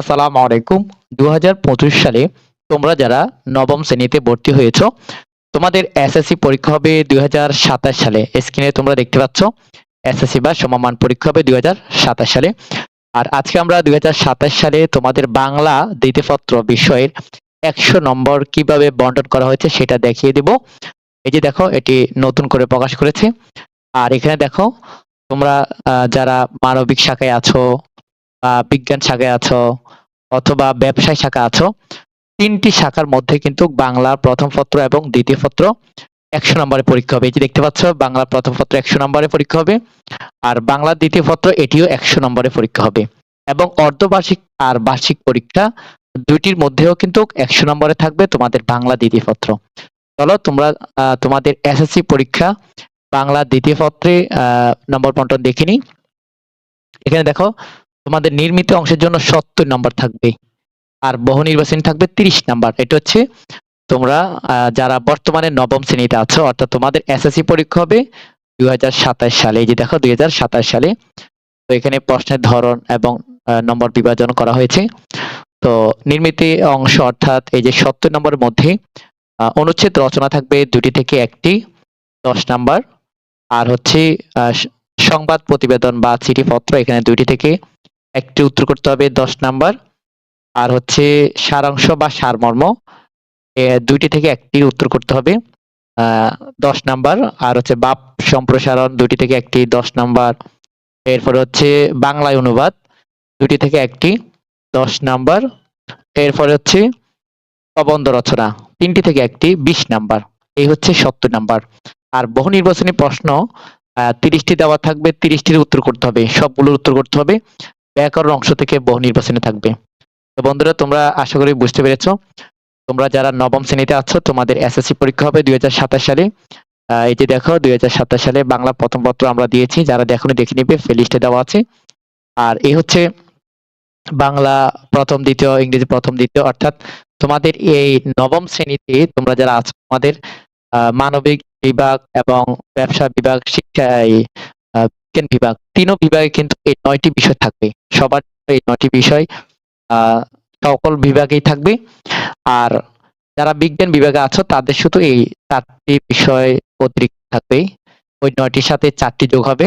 আসসালামু আলাইকুম দু হাজার পঁচিশ সালে তোমরা যারা নবম শ্রেণীতে ভর্তি হয়েছ, তোমাদের এসএসসি পরীক্ষা হবে দুই হাজার সাতাশ সালে। স্ক্রিনে তোমরা দেখতে পাচ্ছ, এসএসসি বা সমমান পরীক্ষা হবে দুই হাজার সাতাশ সালে। আর আজকে আমরা দুই হাজার সাতাশ সালে তোমাদের বাংলা দ্বিতীয়পত্র বিষয়ের একশো নম্বর কীভাবে বন্টন করা হয়েছে সেটা দেখিয়ে দেব। এই যে দেখো, এটি নতুন করে প্রকাশ করেছে। আর এখানে দেখো, তোমরা যারা মানবিক শাখায় আছো বা বিজ্ঞান শাখায় আছো অথবা ব্যবসায় শাখা আছো, তিনটি শাখার মধ্যে কিন্তু বাংলা প্রথম পত্র এবং দ্বিতীয় পত্র একশো নম্বরে পরীক্ষা হবে। এই যে দেখতে পাচ্ছ বাংলা প্রথম পত্র একশো নম্বরে পরীক্ষা হবে আর বাংলা দ্বিতীয় পত্র এটিও একশো নম্বরে পরীক্ষা হবে এবং অর্ধবার্ষিক আর বার্ষিক পরীক্ষা দুইটির মধ্যেও কিন্তু একশো নম্বরে থাকবে তোমাদের বাংলা দ্বিতীয় পত্র। চলো তোমরা তোমাদের এসএসসি পরীক্ষা বাংলা দ্বিতীয় পত্রে নম্বর বন্টন দেখে নিই। এখানে দেখো তোমাদের নির্মিত অংশের জন্য সত্তর নম্বর থাকবে। আর বহু নির্বাচনী থাকবে তিরিশ নাম্বার এটা হচ্ছে তোমরা যারা বর্তমানে নবম শ্রেণীতে আছো, অর্থাৎ তোমাদের এসএসসি পরীক্ষা হবে দুই হাজার সাতাশ সালে। এই যে দেখো, দুই হাজার সাতাশ সালে। তো এখানে প্রশ্নের ধরন এবং নম্বর বিভাজন করা হয়েছে। তো নির্মিত অংশ, অর্থাৎ এই যে সত্তর নম্বরের মধ্যে অনুচ্ছেদ রচনা থাকবে দুটি থেকে একটি, দশ নাম্বার আর হচ্ছে সংবাদ প্রতিবেদন বা চিঠিপত্র এখানে দুইটি থেকে একটি উত্তর করতে হবে দশ নাম্বার। আর হচ্ছে সারাংশ বা সারমর্ম দুইটি থেকে একটি উত্তর করতে হবে। দশ নাম্বার। আর হচ্ছে বাপ সম্প্রসারণ, দুইটি থেকে একটি, দশ নাম্বার। এরপরে হচ্ছে বাংলায় অনুবাদ, দুইটি থেকে একটি, দশ নাম্বার। এরপরে হচ্ছে প্রবন্ধ রচনা, তিনটি থেকে একটি, বিশ নাম্বার। এই হচ্ছে সত্তর নাম্বার। আর বহু নির্বাচনী প্রশ্ন তিরিশটি দেওয়া থাকবে, তিরিশটির উত্তর করতে হবে, সবগুলোর উত্তর করতে হবে। ব্যাকরণ অংশ থেকে বহু নির্বাচনে থাকবে। তো বন্ধুরা, তোমরা আশা করি বুঝতে পেরেছ। তোমরা যারা নবম শ্রেণীতে আছো, তোমাদের এসএসসি পরীক্ষা হবে দুই সালে। এই যে দেখো, দুই সালে বাংলা প্রথম পত্র আমরা দিয়েছি। যারা দেখো দেখে নিবে প্লেলিস্টে দেওয়া আছে। আর এই হচ্ছে বাংলা প্রথম, দ্বিতীয়, ইংরেজি প্রথম, দ্বিতীয়। অর্থাৎ তোমাদের এই নবম শ্রেণীতে তোমরা যারা আছো, তোমাদের মানবিক বিভাগ এবং ব্যবসা বিভাগ, শিক্ষা বিজ্ঞান বিভাগ, তিনও বিভাগে কিন্তু এই নয়টি বিষয় থাকবে। সবার এই নয়টি বিষয় সকল বিভাগেই থাকবে। আর যারা বিজ্ঞান বিভাগে আছো, তাদের শুধু এই চারটি বিষয় অতিরিক্ত থাকবে। ওই নয়টির সাথে চারটি যোগ হবে,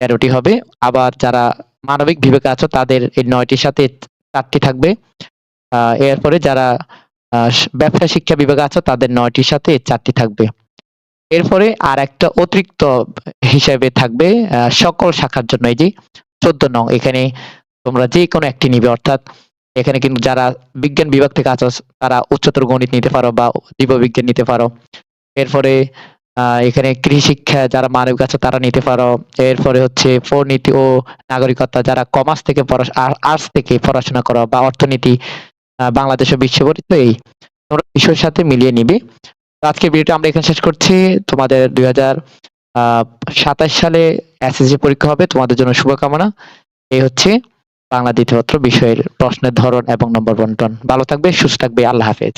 তেরোটি হবে। আবার যারা মানবিক বিভাগে আছো, তাদের এই নয়টির সাথে চারটি থাকবে। এরপরে যারা ব্যবসা শিক্ষা বিভাগে আছো, তাদের নয়টির সাথে চারটি থাকবে। এরপরে আর একটা অতিরিক্ত হিসাবে থাকবে সকল শাখার জন্য এই যে চোদ্দ নং। এখানে তোমরা যে কোনো একটি নিবে, অর্থাৎ এখানে কিন্তু যারা বিজ্ঞান বিভাগ থেকে আছো, তারা উচ্চতর গণিত নিতে পারো বা জীববিজ্ঞান নিতে পারো। এরপরে এখানে কৃষি শিক্ষা যারা মানবিক আছে, তারা নিতে পারো। এরপরে হচ্ছে পরিনীতি ও নাগরিকতা যারা কমার্স থেকে আর্টস থেকে পড়াশোনা করো বা অর্থনীতি বাংলাদেশ ও বিশ্ব পরিচিত এই। তোমরা বিষয়ের সাথে মিলিয়ে নিবে। আজকে ভিডিওটা আমরা এখানে শেষ করছি। তোমাদের দুই হাজার সাতাশ সালে এসএসসি পরীক্ষা হবে। তোমাদের জন্য শুভকামনা। এই হচ্ছে বাংলা দ্বিতীয়পত্র বিষয়ের প্রশ্নের ধরন এবং নম্বর বন্টন ভালো থাকবে, সুস্থ থাকবে। আল্লাহ হাফেজ।